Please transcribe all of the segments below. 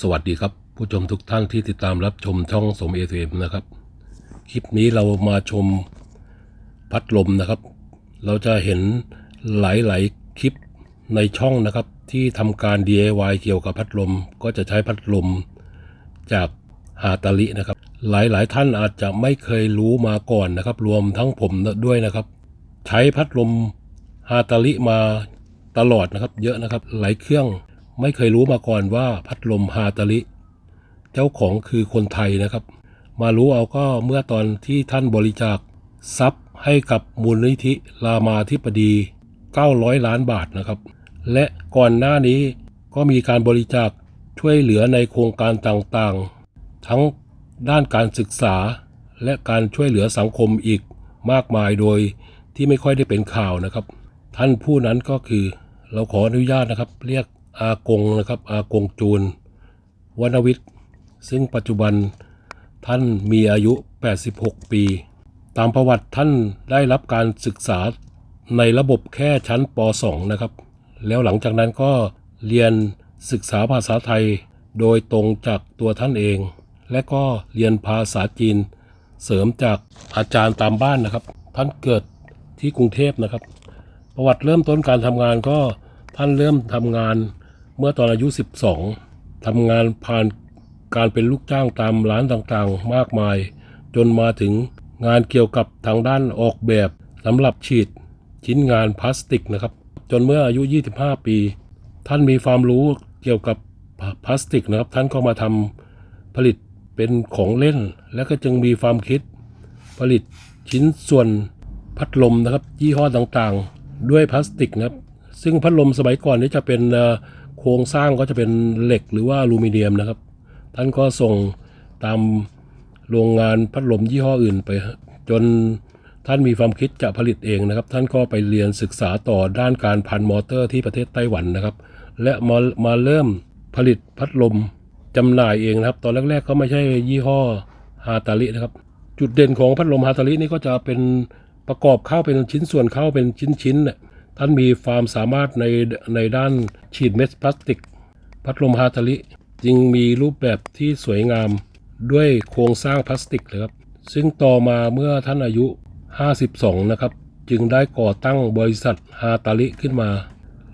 สวัสดีครับผู้ชมทุกท่านที่ติดตามรับชมช่องสมเอเอมนะครับ คลิปนี้เรามาชมพัดลมนะครับ เราจะเห็นหลายๆคลิปในช่องนะครับ ที่ทำการ DIY เกี่ยวกับพัดลม ก็จะใช้พัดลมจากฮาตาลินะครับ หลายๆท่านอาจจะไม่เคยรู้มาก่อนนะครับ รวมทั้งผมด้วยนะครับ ใช้พัดลมฮาตาลิมาตลอดนะครับ เยอะนะครับ หลายเครื่อง ไม่เคยรู้มาก่อนว่าพัดลมฮาตาลิ เจ้าของคือคนไทยนะครับ มารู้เอาก็เมื่อตอนที่ท่านบริจาคทรัพย์ให้กับมูลนิธิรามาธิบดี 900 ล้านบาทนะครับ และก่อนหน้านี้ก็มีการบริจาคช่วยเหลือในโครงการต่างๆ ทั้งด้านการศึกษา และการช่วยเหลือสังคมอีกมากมายโดยที่ไม่ค่อยได้เป็นข่าวนะครับ ท่านผู้นั้นก็คือเราขออนุญาตนะครับ เรียก อากงนะครับอากงจูนวรรณวิทย์ ซึ่งปัจจุบันท่านมีอายุ 86 ปี ตามประวัติท่านได้รับการศึกษาในระบบแค่ชั้นป .2 นะครับ แล้วหลังจากนั้นก็เรียนศึกษาภาษาไทยโดยตรงจากตัวท่านเอง และก็เรียนภาษาจีน เสริมจากอาจารย์ตามบ้านนะครับ ท่านเกิดที่กรุงเทพนะครับ ประวัติเริ่มต้นการทำงานก็ท่านเริ่มทำงาน มื่อตอนอายุ 12ทำงานผ่านการเป็นลูกจ้างตามร้านต่างๆ มากมาย จนมาถึงงานเกี่ยวกับทางด้านออกแบบสำหรับฉีดชิ้นงานพลาสติกนะครับ จนเมื่ออายุ 25 ปี ท่านมีความรู้เกี่ยวกับพลาสติกนะครับ ท่านก็มาทำผลิตเป็นของเล่น และก็จึงมีความคิด ผลิตชิ้นส่วนพัดลมนะครับ ยี่ห้อต่างๆ ด้วยพลาสติกนะครับ ซึ่งพัดลมสมัยก่อนนี้จะเป็น โครงสร้างก็จะเป็นเหล็กหรือว่าอลูมิเนียมนะครับ ท่านก็ส่งตามโรงงานพัดลมยี่ห้ออื่นไป จนท่านมีความคิดจะผลิตเองนะครับ ท่านก็ไปเรียนศึกษาต่อด้านการพันมอเตอร์ที่ประเทศไต้หวันนะครับ และมามาเริ่มผลิตพัดลมจำหน่ายเองนะครับ ตอนแรกๆก็ไม่ใช่ยี่ห้อฮาตาลินะครับ จุดเด่นของพัดลมฮาตาลินี่ก็จะเป็นประกอบเข้าเป็นชิ้นส่วนเข้าเป็นชิ้นๆเนี่ย ท่านมีความสามารถในในด้านฉีดเม็ดพลาสติก พัดลมฮาตาลิจึงมีรูปแบบที่สวยงามด้วยโครงสร้างพลาสติกเลยครับ ซึ่งต่อมาเมื่อท่านอายุ 52 นะครับ จึงได้ก่อตั้งบริษัทฮาตาลิขึ้นมา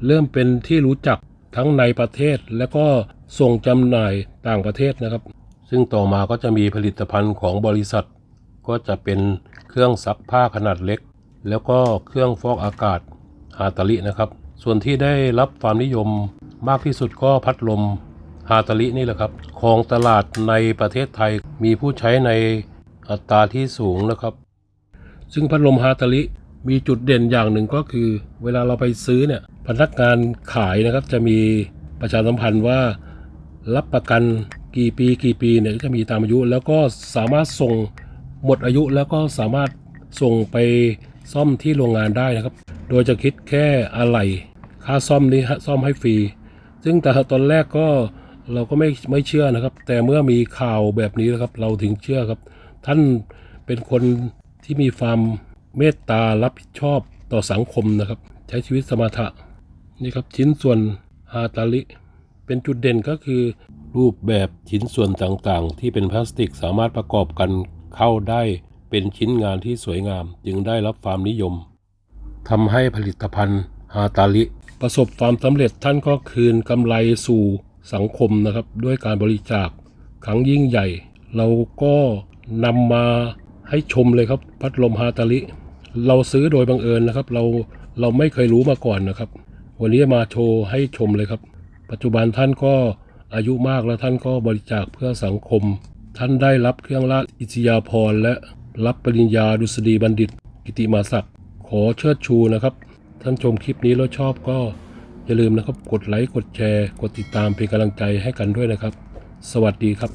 เริ่มเป็นที่รู้จักทั้งในประเทศและก็ส่งจำหน่ายต่างประเทศนะครับ ซึ่งต่อมาก็จะมีผลิตภัณฑ์ของบริษัท ก็จะเป็นเครื่องซักผ้าขนาดเล็ก แล้วก็เครื่องฟอกอากาศ ฮาตาลินะครับ ส่วนที่ได้รับความนิยมมากที่สุดก็พัดลมฮาตาลินี่แหละครับของตลาดในประเทศไทยมีผู้ใช้ในอัตราที่สูงนะครับ ซึ่งพัดลมฮาตาลิมีจุดเด่นอย่างหนึ่งก็คือ เวลาเราไปซื้อเนี่ยพนักงานขายนะครับจะมีประชาสัมพันธ์ว่ารับประกันกี่ปีกี่ปีเนี่ยก็จะมีตามอายุ แล้วก็สามารถส่งหมดอายุแล้วก็สามารถส่งไปซ่อมที่โรงงานได้นะครับ โดยจะคิดแค่อะไหล่ค่าซ่อมนี้ซ่อมให้ฟรี ซึ่งแต่ตอนแรกก็เราก็ไม่ไม่เชื่อนะครับ แต่เมื่อมีข่าวแบบนี้นะครับ เราถึงเชื่อครับ ท่านเป็นคนที่มีความเมตตารับผิดชอบต่อสังคมนะครับ ใช้ชีวิตสมถะนี่ครับชิ้นส่วนฮาตาลิ เป็นจุดเด่นก็คือ รูปแบบชิ้นส่วนต่างๆ ที่เป็นพลาสติกสามารถประกอบกันเข้าได้เป็นชิ้นงานที่สวยงาม จึงได้รับความนิยม ทำให้ผลิตภัณฑ์ฮาตาลิ ประสบความสำเร็จท่านก็คืนกำไรสู่สังคมนะครับ ด้วยการบริจาคครั้งยิ่งใหญ่ เราก็นำมาให้ชมเลยครับ พัดลมฮาตาลิ เราซื้อโดยบังเอิญนะครับ เราเราไม่เคยรู้มาก่อนนะครับ วันนี้มาโชว์ให้ชมเลยครับ ปัจจุบันท่านก็อายุมากแล้วท่านก็บริจาคเพื่อสังคม ท่านได้รับเครื่องราชอิสยาภรณ์และรับปริญญาดุษฎีบัณฑิต กิติมาศักดิ์ ขอเชิดชูนะครับ ท่านชมคลิปนี้แล้วชอบก็อย่าลืมนะครับ กดไลค์ กดแชร์ กดติดตามเป็นกำลังใจให้กันด้วยนะครับ สวัสดีครับ